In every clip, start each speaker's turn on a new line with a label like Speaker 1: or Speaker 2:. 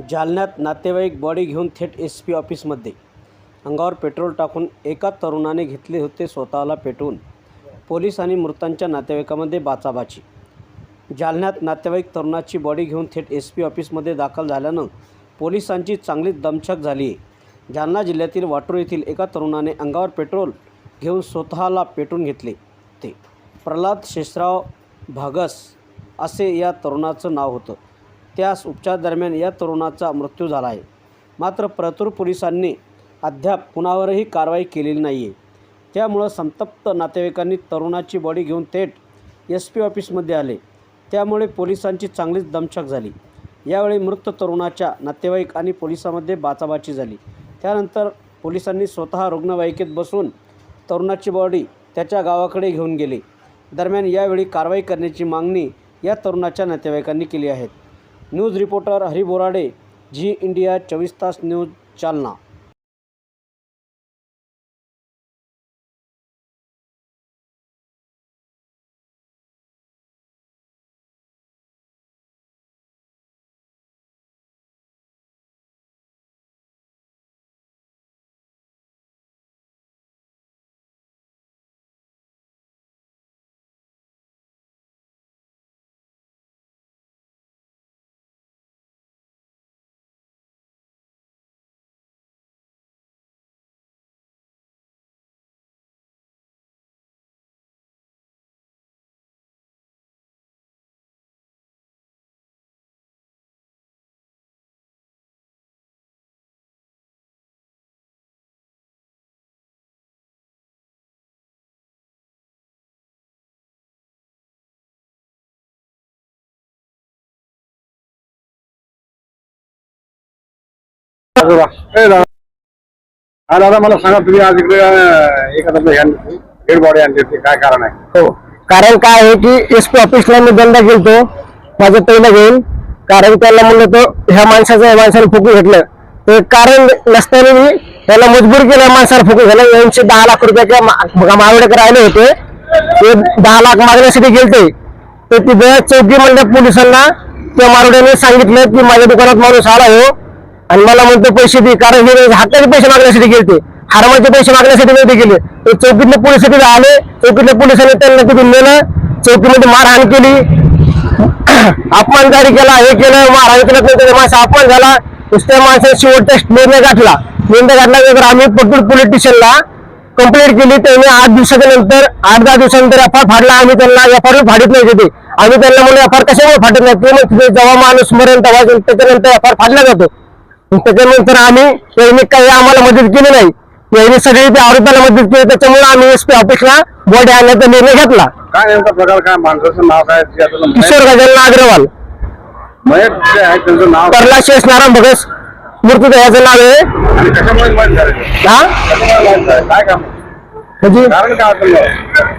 Speaker 1: जालन्यात नातेवाईक बॉडी घेऊन थेट एस पी ऑफिसमध्ये अंगावर पेट्रोल टाकून एका तरुणाने घेतले होते स्वतःला पेटवून. पोलीस आणि मृतांच्या नातेवाईकामध्ये बाचाबाची. जालन्यात नातेवाईक तरुणाची बॉडी घेऊन थेट एस पी ऑफिसमध्ये दाखल झाल्यानं पोलिसांची चांगलीच दमछक झाली आहे. जालना जिल्ह्यातील वाटूर येथील एका तरुणाने अंगावर पेट्रोल घेऊन स्वतःला पेटून घेतले ते प्रल्हाद शेषराव भागस असे या तरुणाचं नाव होतं. त्यास उपचारादरम्यान या तरुणाचा मृत्यू झाला आहे. मात्र परतूर पोलिसांनी अद्याप कुणावरही कारवाई केलेली नाही आहे त्यामुळं संतप्त नातेवाईकांनी तरुणाची बॉडी घेऊन थेट एस पी ऑफिसमध्ये आले. त्यामुळे पोलिसांची चांगलीच दमछक झाली. यावेळी मृत तरुणाच्या नातेवाईक आणि पोलिसांमध्ये बाचाबाची झाली. त्यानंतर पोलिसांनी स्वतः रुग्णवाहिकेत बसून तरुणाची बॉडी त्याच्या गावाकडे घेऊन गेले. दरम्यान यावेळी कारवाई करण्याची मागणी या तरुणाच्या नातेवाईकांनी केली आहे. News reporter Hari Borade Zee India चोवीस तास न्यूज जालना
Speaker 2: ए दादा. हा दादा मला सांगा तुम्ही आज इकडे अं, एखादा डेड बॉडी आणली होती. काय कारण आहे?
Speaker 3: हो. कारण काय आहे की एस पी ऑफिसला मी दंड गेलतो माझं पहिलं घेऊन. कारण त्याला म्हणलं तो ह्या माणसाचं या माणसाने फुकू घेतलं. ते कारण नसताना मी त्याला मजबूर केलं या माणसाला फुकू घ्यायला यांचे दहा लाख रुपये किंवा मा- मावडेकर आले होते. ते दहा लाख मागण्यासाठी गेलते. तर तिथं चौकी म्हणल्या पोलिसांना त्या मारवड्याने सांगितलं की माझ्या दुकानात माणूस आला हो आणि मला म्हणतो पैसे दे कारण हे हाताचे पैसे मागण्यासाठी ते हार्मोनचे पैसे मागण्यासाठी नव्हते गेले. तर चौकीतले पोलीस तिथे आले चौकीतल्या पोलिसांनी त्यांना तिथून नेलं चौकीमध्ये मारहाण केली. अपमानकारी केला हे केलं मारहाण केलं त्याचा माणसा अपमान झाला. नुसत्या माणसाने शेवटचा निर्णय गाठला. निर्णय गाठल्यानंतर आम्ही पटूर पोलीस स्टेशनला कंप्लेंट केली. त्यांनी आठ दिवसाच्या नंतर आठ दहा दिवसानंतर एफ आर फाडला. आम्ही त्यांना एफ आर फाडत नाही तिथे. आम्ही त्यांना म्हणून एफ आर कशामुळे फाटत नाही? ते मग तिथे जेव्हा माणूस मरेल तेव्हा त्याच्यानंतर एफ आर फाडला जातो. त्याच्यानंतर आम्ही यांनी काही आम्हाला मदत केली नाही. यांनी सगळी त्या आरोपाला मदत केली त्याच्यामुळे आम्ही एस पी ऑफिसला बॉडी आणण्याचा निर्णय घेतला.
Speaker 2: काय नेमका प्रकार काय? माणसाचं नाव काय?
Speaker 3: किशोर गजानन अग्रवाल.
Speaker 2: मयत जे आहे त्यांचं नाव काय?
Speaker 3: प्रल्हाद शेष नारायण भगस मृत्यूदयाचं नाव आहे.
Speaker 2: आणि कशामुळे मयत झाले ते?
Speaker 3: हा?
Speaker 2: कशामुळे मयत झाले? काय काम?
Speaker 3: म्हणजे
Speaker 2: कारण काय असेल?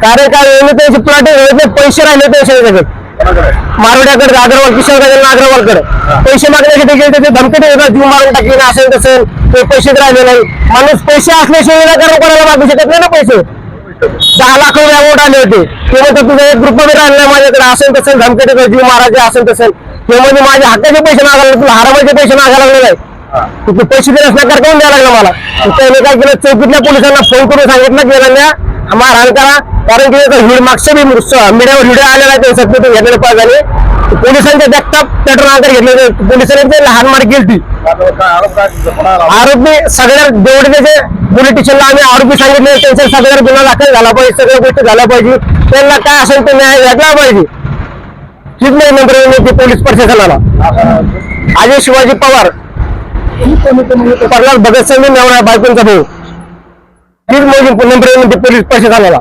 Speaker 3: कारण काय यांनी त्याचे प्लॉट पैसे राहिले
Speaker 2: कोणाकडे
Speaker 3: मारवड्याकडे अग्रवाल किशोर गजानन अग्रवालकडे पैसे मागण्यासाठी गेले त्याचे धमकी देतात जीव मारून टाकीन असेल तसेल ते पैसेच राहिले नाही. माणूस पैसे असल्याशिवाय कारण कोणाला मागू शकत नाही ना पैसे. दहा लाख रुपये अमाऊंट आले होते. ते म्हणतात तुझं एक रुपये राहिला नाही माझ्याकडे. असेल तसेल धमकी देतात जीव मारायचे असेल तसेल ते म्हणजे माझ्या हक्काचे पैसे मागायला तुला हरामाचे पैसे मागायला लागले नाही. तू पैसे देण्यास नकार करून द्यायला लागला मला. त्याने काय केलं? चौकीतल्या पोलिसांना फोन करून सांगितलं की मारहाण करा कारण की व्हिडिओ मागच्या बी मीडियावर व्हिडिओ आलेला आहे त्यांनी सत्य घेतलेले पाहिजे पोलिसांच्या देखता पेट्रोल अंतर घेतले पोलिसांनी ते लहान मार केली
Speaker 2: आरोप
Speaker 3: सगळ्या जेवढे त्याचे पोलीस स्टेशनला आम्ही आरोपी सांगितले त्यांच्या सगळ्या गुन्हा दाखल झाला पाहिजे सगळ्या गोष्टी झाल्या पाहिजे. त्यांना काय असेल ते न्याय भेटला पाहिजे. हीच नाही नंबर विनंती पोलीस प्रशासनाला. अजय शिवाजी पवार प्रल्हाद भगतसिंग मेवणा बायकोंचा भाऊ. तीस माझी नंबर विनंती पोलीस प्रशासनाला